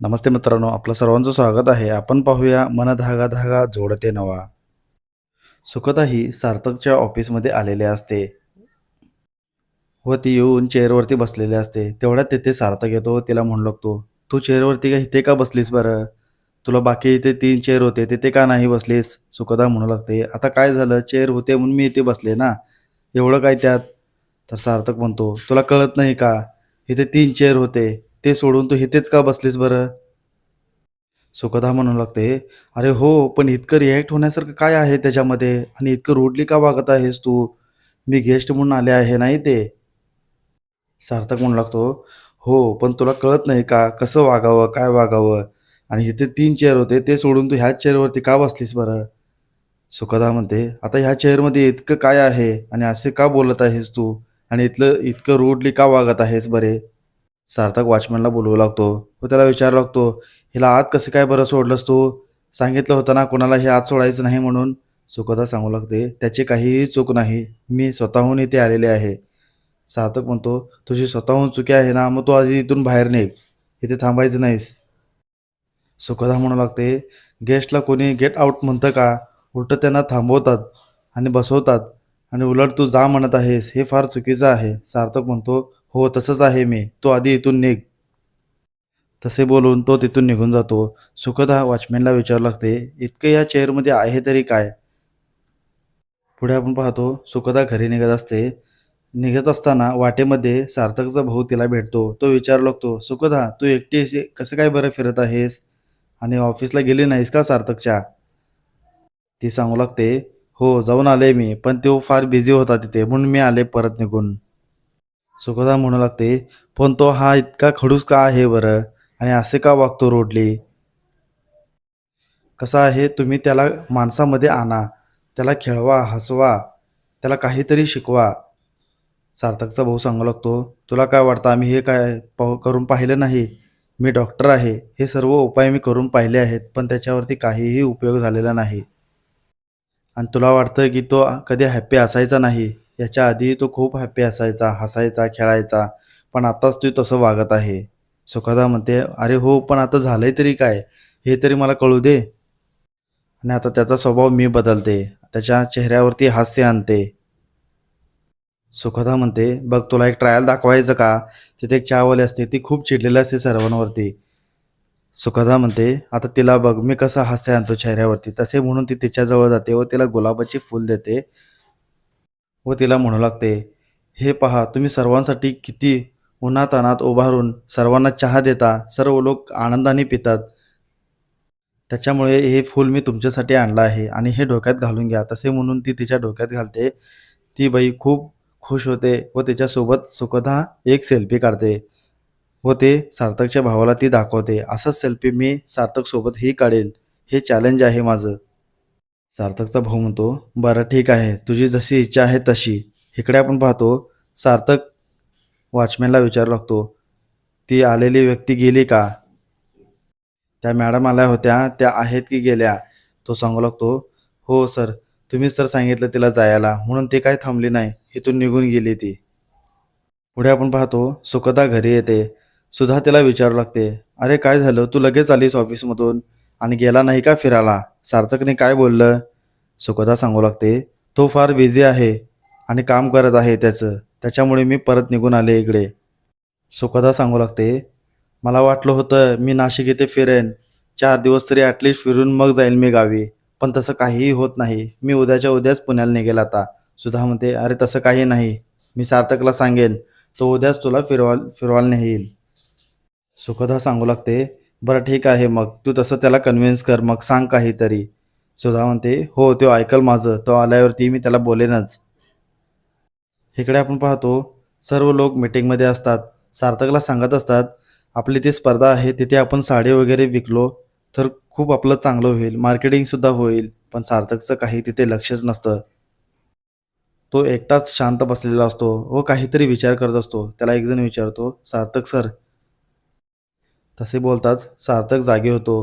नमस्ते मित्रांनो आपलं सर्वांचं स्वागत आहे. आपण पाहूया मन धागा धागा जोडते नवा. सुखदा ही सार्थकच्या ऑफिसमध्ये आलेले असते. व ती येऊन चेअरवरती बसलेली असते. तेवढ्यात तिथे सार्थक येतो. तिला म्हणू लागतो तू चेअरवरती का इथे का बसलीस बरं? तुला बाकी इथे तीन चेअर होते. तिथे का नाही बसलीस? सुखदा म्हणू लागते आता काय झालं? चेअर होते म्हणून मी इथे बसले ना? एवढं काय त्यात? तर सार्थक म्हणतो तुला कळत नाही का? इथे तीन चेअर होते. ते सोडून तू इथेच का बसलीस बरं? सुखदा म्हणू लागते. अरे हो पण इतकं रिॲक्ट होण्यासारखं काय आहे त्याच्यामध्ये? आणि इतकं रूडली का वागत आहेस तू? मी गेस्ट म्हणून आले आहे नाही ते सार्थक म्हणू लागतो. हो पण तुला कळत नाही का? कसं वागावं काय वागावं? आणि इथे तीन चेअर होते ते सोडून तू ह्याच चेअरवरती का बसलीस बरं? सुखदा म्हणते आता ह्या चेअरमध्ये इतकं काय आहे? आणि असे का बोलत आहेस तू? आणि इथलं इतकं रूडली का वागत आहेस बरे? सार्थक वॉचमॅनला बोलवू लागतो व त्याला विचारू लागतो हिला आत कसं काय बरं सोडलंस तू? सांगितलं होतं ना कोणाला हे आत सोडायचं नाही म्हणून. सुखदा सांगू लागते त्याची काहीही चूक नाही मी स्वतःहून इथे आलेले आहे. सार्थक म्हणतो तुझी स्वतःहून चुकी आहे ना मग तू आधी इथून बाहेर निघ इथे थांबायचं नाहीस. सुखदा म्हणू लागते गेस्टला कोणी गेट आउट म्हणतं का? उलटं त्यांना थांबवतात आणि बसवतात आणि उलट तू जा म्हणत आहेस हे फार चुकीचं आहे. सार्थक म्हणतो हो तसंच आहे मी. तो आधी इथून निघ. तसे बोलून तो तिथून निघून जातो. सुखदा वॉचमॅनला विचारू लागते इतकं या चेअरमध्ये आहे तरी काय? पुढे आपण पाहतो सुखदा घरी निघत असते. निघत असताना वाटेमध्ये सार्थकचा भाऊ तिला भेटतो. तो विचारू लागतो सुखदा तू एकटी कसं काय बरं फिरत आहेस? आणि ऑफिसला गेली नाहीस का सार्थकच्या? ती सांगू लागते हो जाऊन आले मी पण तो फार बिझी होता तिथे म्हणून मी आले परत निघून. सुखदा म्हणू लागते पण तो हा इतका खडूस का आहे बरं? आणि असे का वागतो रोडली? कसं आहे? तुम्ही त्याला माणसामध्ये आणा. त्याला खेळवा हसवा. त्याला काहीतरी शिकवा. सार्थकचा भाऊ सांगू लागतो तुला काय वाटतं? आम्ही हे काय पाहू करून पाहिलं नाही? मी डॉक्टर आहे. हे सर्व उपाय मी करून पाहिले आहेत पण त्याच्यावरती काहीही उपयोग झालेला नाही. आणि तुला वाटतं की तो कधी हॅप्पी असायचा नाही? याच्या आधी तो खूप हॅप्पी असायचा हसायचा खेळायचा. पण आताच तू तसं वागत आहे. सुखदा म्हणते अरे हो पण आता झालंय तरी काय? हे तरी मला कळू दे. आणि आता त्याचा स्वभाव मी बदलते. त्याच्या चेहऱ्यावरती हास्य आणते. सुखदा म्हणते बघ तुला एक ट्रायल दाखवायचं का? तिथे एक चहावाली असते ती खूप चिडलेली असते सर्वांवरती. सुखदा म्हणते आता तिला बघ मी कसं हास्य आणतो चेहऱ्यावरती? तसे म्हणून ती तिच्याजवळ जाते व तिला गुलाबाची फूल देते. व तिला म्हणू लागते हे पहा तुम्ही सर्वांसाठी किती उन्हातानात उभारून सर्वांना चहा देता सर्व लोक आनंदाने पितात. त्याच्यामुळे हे फूल मी तुमच्यासाठी आणलं आहे आणि हे डोक्यात घालून घ्या. तसे म्हणून ती तिच्या डोक्यात घालते. ती बाई खूप खुश होते व तिच्यासोबत सुखदा एक सेल्फी काढते व ते सार्थकच्या भावाला ती दाखवते. असंच सेल्फी मी सार्थकसोबतही काढेल हे चॅलेंज आहे माझं. सार्थकचा भाऊ म्हणतो बरं ठीक आहे. तुझी जशी इच्छा आहे तशी. इकडे आपण पाहतो सार्थक वॉचमॅनला विचारू लागतो ती आलेली व्यक्ती गेली का? त्या मॅडम आल्या होत्या. त्या आहेत की गेल्या? तो सांगू लागतो हो सर. तुम्ही सर सांगितलं तिला जायला. म्हणून ते काय थांबली नाही. इथून निघून गेली ती. पुढे आपण पाहतो सुखदा घरी येते. सुधा तिला विचारू लागते अरे काय झालं? तू लगेच आलीस ऑफिसमधून आणि गेला नाही का फिरायला? सार्थकने काय बोललं? सुखदा सांगू लागते तो फार बिझी आहे आणि काम करत आहे त्याचं. त्याच्यामुळे मी परत निघून आले इकडे. सुखदा सांगू लागते मला वाटलं होतं मी नाशिक येथे फिरेन. चार दिवस तरी ॲटलिस्ट फिरून मग जाईल मी गावी. पण तसं काहीही होत नाही. मी उद्याच्या उद्याच पुण्याला निघेल आता. सुधा म्हणते अरे तसं काही नाही. मी सार्थकला सांगेन. तो उद्याच तुला फिरवाल फिरवायला नेईल. सुखदा सांगू लागते बरं ठीक आहे मग. तू तसं त्याला कन्व्हिन्स कर मग सांग काहीतरी. सुधा म्हणते हो तो ऐकल माझं. तो आल्यावरती मी त्याला बोलेनच. इकडे आपण पाहतो सर्व लोक मीटिंगमध्ये असतात. सार्थकला सांगत असतात आपली ती स्पर्धा आहे तिथे आपण साडी वगैरे विकलो तर खूप आपलं चांगलं होईल. मार्केटिंगसुद्धा होईल पण सार्थकचं काही तिथे लक्षच नसतं. तो एकटाच शांत बसलेला असतो. व काहीतरी विचार करत असतो. त्याला एकजण विचारतो सार्थक सर तसे बोलताच सार्थक जागे होतो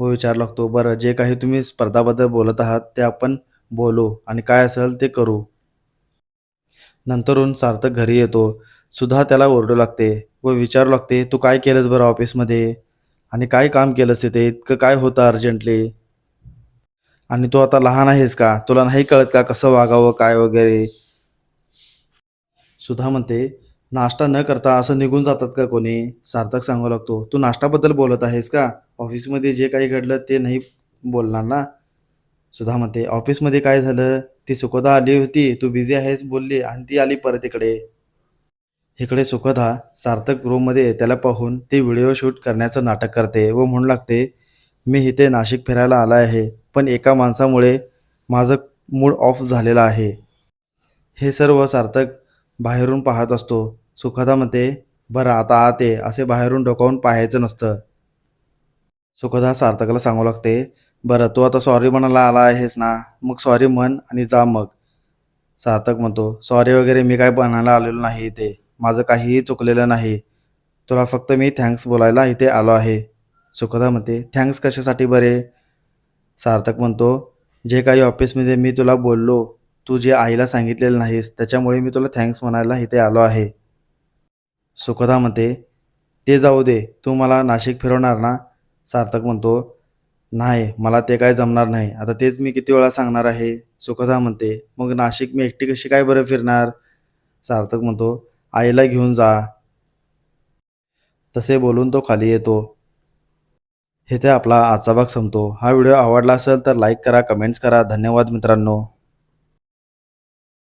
व विचार लागतो बरं जे काही तुम्ही स्पर्धाबद्दल बोलत आहात ते आपण बोलू आणि काय असेल ते करू. नंतरून सार्थक घरी येतो. सुद्धा त्याला ओरडू लागते व विचारू लागते तू काय केलंस बरं ऑफिसमध्ये? आणि काय काम केलंस तिथे? इतकं काय होतं अर्जंटली? आणि तू आता लहान आहेस का? तुला नाही कळत का कसं वागावं काय वगैरे? सुधा म्हणते नाश्ता न करता असं निघून जातात का कोणी? सार्थक सांगू लागतो. तू नाश्ताबद्दल बोलत आहेस का? ऑफिसमध्ये जे काही घडलं ते नाही बोलणार ना? सुधा म्हणते ऑफिसमध्ये काय झालं? ती सुखदा आली होती. तू बिझी आहेस बोलली आणि ती आली परत इकडे. इकडे सुखदा सार्थक रूममध्ये त्याला पाहून ती व्हिडिओ शूट करण्याचं नाटक करते व म्हणू लागते मी इथे नाशिक फिरायला आला आहे पण एका माणसामुळे माझं मूड ऑफ झालेला आहे. हे सर्व सार्थक बाहेरून पाहत असतो. सुखदा म्हणते बरं आता आत. ये असे बाहेरून डोकावून पाहायचं नसतं. सुखदा सार्थकला सांगू लागते बरं तू आता सॉरी म्हणायला आला आहेस ना? मग सॉरी म्हण आणि जा मग. सार्थक म्हणतो सॉरी वगैरे मी काय बनायला आलेलो नाही इथे. माझं काहीही चुकलेलं नाही. तुला फक्त मी थँक्स बोलायला इथे आलो आहे. सुखदा म्हणते थँक्स कशासाठी बरे? सार्थक म्हणतो जे काही ऑफिसमध्ये मी तुला बोललो तू जे आईला सांगितलेलं नाहीस त्याच्यामुळे मी तुला थँक्स म्हणायला इथे आलो आहे. सुखदा म्हणते ते जाऊ दे तू मला नाशिक फिरवणार ना? सार्थक म्हणतो नाही मला ते काय जमणार नाही. आता तेच मी किती वेळा सांगणार आहे. सुखदा म्हणते मग नाशिक मी एकटी कशी काय बरं फिरणार? सार्थक म्हणतो आईला घेऊन जा. तसे बोलून तो खाली येतो. हे ते आपला आजचा भाग संपतो. हा व्हिडिओ आवडला असेल तर लाईक करा कमेंट्स करा. धन्यवाद मित्रांनो.